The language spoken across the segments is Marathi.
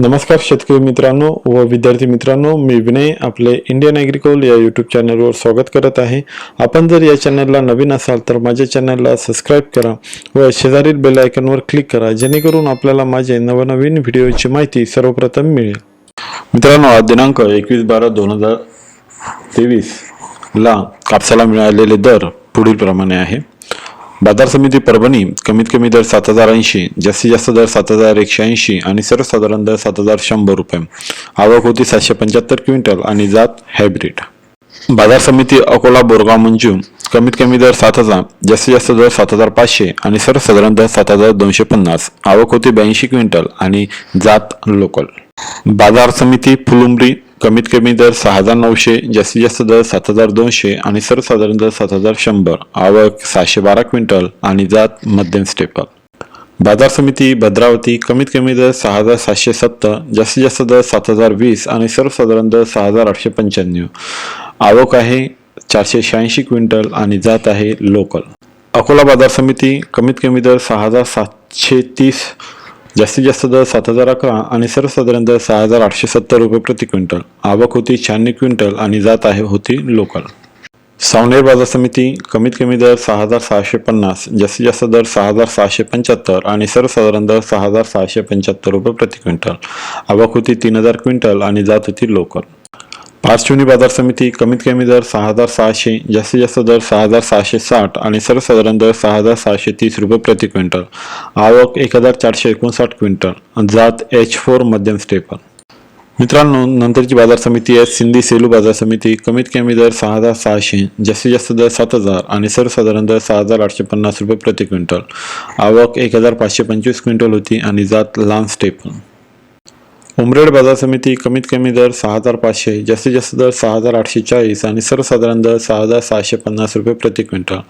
नमस्कार शेतकरी मित्रांनो व विद्यार्थी मित्रांनो मी विनय आपले इंडियन ॲग्रिकोल या यूट्यूब चॅनलवर स्वागत करत आहे. आपण जर या चॅनलला नवीन असाल तर माझ्या चॅनलला सबस्क्राईब करा व शेजारील बेल आयकॉनवर क्लिक करा जेणेकरून आपल्याला माझे नवनवीन व्हिडिओची माहिती सर्वप्रथम मिळेल. मित्रांनो आज दिनांक एकवीस बारा दोन हजार तेवीसला कापसाला मिळालेले दर पुढील प्रमाणे आहे. बाजार समिती परभणी कमीत कमी दर सात हजार ऐंशी जास्तीत जास्त दर सात हजार एकशे ऐंशी आणि सर्वसाधारण दर सात हजार शंभर रुपये. आवक होती सातशे पंच्याहत्तर क्विंटल आणि जात हायब्रिड. बाजार समिती अकोला बोरगाव मंजू कमीत कमी दर सात हजार जास्तीत जास्त दर सात हजार पाचशे आणि सर्वसाधारण दर सात हजार दोनशे पन्नास. आवक होती ब्याऐंशी क्विंटल आणि जात लोकल. बाजार समिती फुलुंबरी कमीत कमी दर सहा हजार नऊशे जास्तीत जास्त दर सात हजार दोनशे आणि सर्वसाधारण दर सात हजार शंभर. आवक सहाशे बारा क्विंटल आणि जात मध्यम स्टेपल. बाजार समिती भद्रावती कमीत कमी दर सहा हजार सातशे सत्तर जास्तीत जास्त दर सात हजार वीस आणि सर्वसाधारण दर सहा हजार आठशे पंच्याण्णव. आवक आहे चारशे शहाऐंशी क्विंटल आणि जात आहे लोकल. अकोला बाजार समिती कमीत कमी दर सहा हजार सातशे तीस जास्तीत जास्त दर सात हजार अकरा आणि सर्वसाधारण दर सहा हजार आठशे सत्तर रुपये प्रति क्विंटल. आवक होती शहाण्णव क्विंटल आणि जात आहे होती लोकल. सावनेर बाजार समिती कमीत कमी दर सहा हजार सहाशे पन्नास जास्तीत जास्त दर सहा हजार सहाशे पंच्याहत्तर आणि सर्वसाधारण दर सहा हजार सहाशे पंच्याहत्तर रुपये प्रति क्विंटल. आवक होती तीन हजार क्विंटल आणि जात होती लोकल. पार्श्वनी बाजार समिती कमीत कमी दर सहा हजार सहाशे जास्तीत जास्त दर सहा हजार सहाशे साठ आणि सर्वसाधारण दर सहा हजार सहाशे तीस रुपये प्रति क्विंटल. आवक एक हजार चारशे एकोणसाठ क्विंटल. जात एच फोर मध्यम स्टेपर मित्रांनो नंतरची बाजार समिती आहे सिंधी सेलू बाजार समिती. कमीत कमी दर सहा हजार सहाशे जास्तीत जास्त दर सात हजार आणि सर्वसाधारण दर सहा हजार आठशे पन्नास रुपये प्रति क्विंटल. आवक एक हजार पाचशे पंचवीस क्विंटल होती आणि जात लहान स्टेपन उमरेड बाजार समिती कमीत कमी दर सहा हजार पाचशे जास्तीत जास्त दर सहा हजार आठशे चाळीस आणि सर्वसाधारण दर सहा हजार सहाशे पन्नास रुपये प्रति क्विंटल.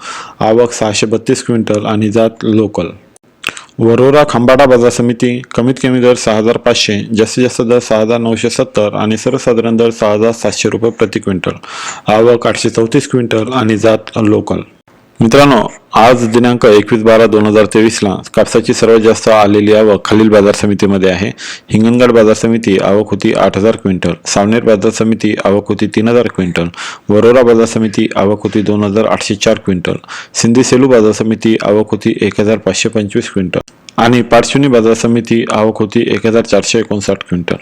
आवक सहाशे बत्तीस क्विंटल आणि जात लोकल. वरोरा खंबाडा बाजार समिती कमीत कमी दर सहा हजार पाचशे जास्तीत जास्त दर सहा हजार नऊशे सत्तर आणि सर्वसाधारण दर सहा हजार सातशे रुपये प्रति क्विंटल. आवक आठशे चौतीस क्विंटल आणि जात लोकल. मित्रांनो आज दिनांक एकवीस बारा दोन हजार तेवीसला कापसाची सर्वात जास्त आलेली आवक खालील बाजार समितीमध्ये आहे. हिंगणगड बाजार समिती आवक होती आठ हजार क्विंटल. सावनेर बाजार समिती आवक होती तीन हजार क्विंटल. वरोरा बाजार समिती आवक होती दोन हजार आठशे चार क्विंटल. सिंधी सेलू बाजार समिती आवक होती एक हजार पाचशे पंचवीस क्विंटल. आणि पारशिवनी बाजार समिती आवक होती एक हजार चारशे एकोणसाठ क्विंटल.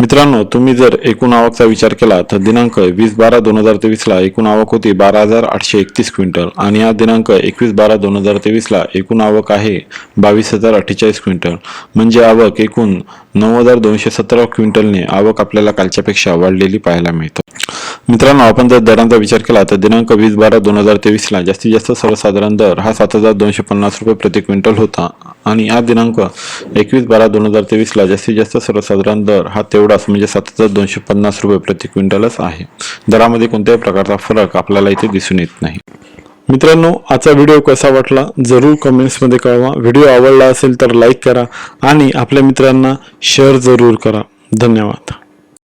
मित्रांनो तुम्ही जर एकूण आवकचा विचार केला तर दिनांक वीस बारा दोन हजार तेवीसला एकूण आवक होती बारा हजार आठशे एकतीस क्विंटल आणि आज दिनांक एकवीस बारा दोन हजार तेवीसला एकूण आवक आहे बावीस हजार अठ्ठेचाळीस क्विंटल. म्हणजे आवक एकूण नऊ हजार दोनशे सतरा क्विंटलने आवक आपल्याला कालच्यापेक्षा वाढलेली पाहायला मिळतं. मित्रांनो आपण जर दरांचा विचार केला तर दिनांक वीस बारा दोन हजार तेवीसला जास्तीत जास्त सर्वसाधारण दर हा सात हजार दोनशे पन्नास रुपये प्रति क्विंटल होता. आणि आज दिनांक एकवीस बारा दोन हजार तेवीसला जास्तीत जास्त सर्वसाधारण दर हा तेवढाच म्हणजे सात हजार दोनशे पन्नास रुपये प्रति क्विंटलच आहे. दरामध्ये कोणत्याही प्रकारचा फरक आपल्याला इथे दिसून येत नाही. मित्रांनो आजचा व्हिडिओ कसा वाटला जरूर कमेंट्समध्ये कळवा. व्हिडिओ आवडला असेल तर लाईक करा आणि आपल्या मित्रांना शेअर जरूर करा. धन्यवाद.